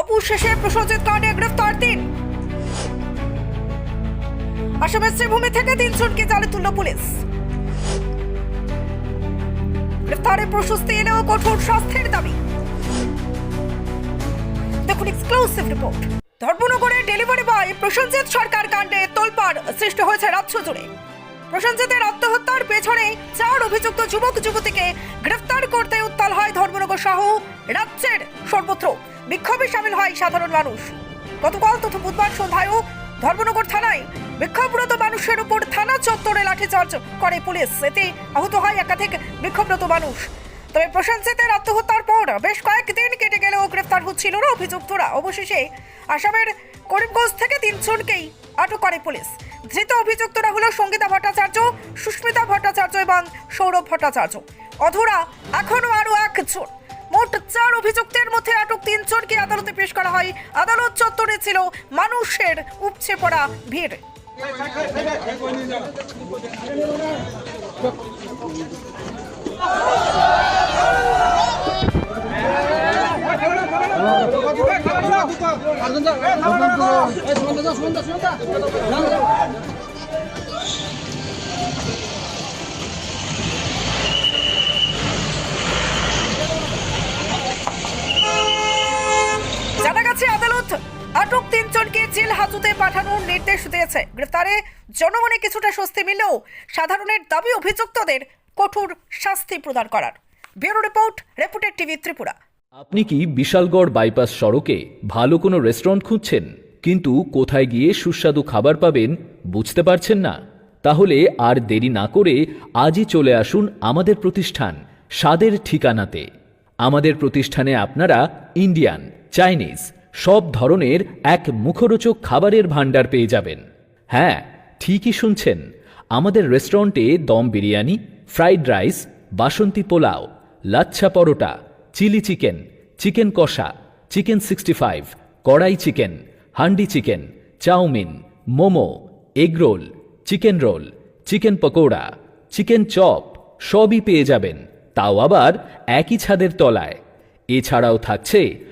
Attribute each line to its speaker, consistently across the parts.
Speaker 1: অবশেষে প্রসঞ্জিৎ কাণ্ডে গ্রেফতার আসামের শ্রীভূমি থেকে তিনজনকে জালে তুলল পুলিশ। গ্রেফতারে প্রশস্তি এলেও কঠোর শাস্তির দাবি। দেখুন এক্সক্লুসিভ রিপোর্ট ধর্মনগরে ডেলিভারি বয় প্রসেনজিৎ সরকার কাণ্ডে তোলপাড় সৃষ্টি হয়েছে রাজ্য জুড়ে। প্রসেনজিতের আত্মহত্যার পেছনে চার অভিযুক্ত যুবক যুবতীকে গ্রেফতার করতে উত্তাল হয় ধর্মনগর সহ রাজ্যের সর্বত্র বিক্ষোভে সামিল হয় সাধারণ মানুষ। গতকাল তথা বুধবার সন্ধ্যায়ও ধর্মনগর থানায় বিক্ষোভরত মানুষের উপর থানা চত্বরে লাঠিচার্জ করে পুলিশ। এতে আহত হয় একাধিক বিক্ষোভরত মানুষ। তবে প্রশান্তিতের আত্মহত্যার পর বেশ কয়েকদিন কেটে গেলেও গ্রেফতার হচ্ছিল না অভিযুক্তরা। অবশেষে আসামের করিমগঞ্জ থেকে তিনজনকেই আটক করে পুলিশ। ধৃত অভিযুক্তরা হলো সঙ্গীতা ভট্টাচার্য, সুস্মিতা ভট্টাচার্য এবং সৌরভ ভট্টাচার্য। অধরা এখনও আরও একজন। মোট চার অভিযুক্তের মধ্যে আটক তিনজনকে আদালতে পেশ করা হয়। আদালত চত্বরে ছিল মানুষের উপচে পড়া ভিড়। তিনজনকে জেল হাজতে পাঠানোর নির্দেশ দিয়েছে। গ্রেফতারে জনমনে কিছুটা স্বস্তি মিললেও সাধারণের দাবি অভিযুক্তদের কঠোর শাস্তি প্রদান করার। Bureau report, reputed TV Tripura.
Speaker 2: আপনি কি বিশালগড় বাইপাস সড়কে ভালো কোনো রেস্টুরেন্ট খুঁজছেন? কিন্তু কোথায় গিয়ে সুস্বাদু খাবার পাবেন বুঝতে পারছেন না? তাহলে আর দেরি না করে আজই চলে আসুন আমাদের প্রতিষ্ঠান, স্বাদের ঠিকানাতে। আমাদের প্রতিষ্ঠানে আপনারা ইন্ডিয়ান, চাইনিজ সব ধরনের এক মুখরোচক খাবারের ভাণ্ডার পেয়ে যাবেন। হ্যাঁ ঠিকই শুনছেন। আমাদের রেস্টুরেন্টে dum biryani, fried rice, basanti pulao, lachha paratha, chilli chicken chicken কষা, chicken sixty five, kadai chicken, handi chicken, chow mein, momo, egg roll, chicken roll, chicken pakora, chicken chop, সবই পেয়ে যাবেন। তাও আবার একই ছাদের তলায়। এছাড়াও থাকছে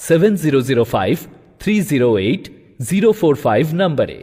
Speaker 2: seven zero zero five three zero eight zero four five নম্বরে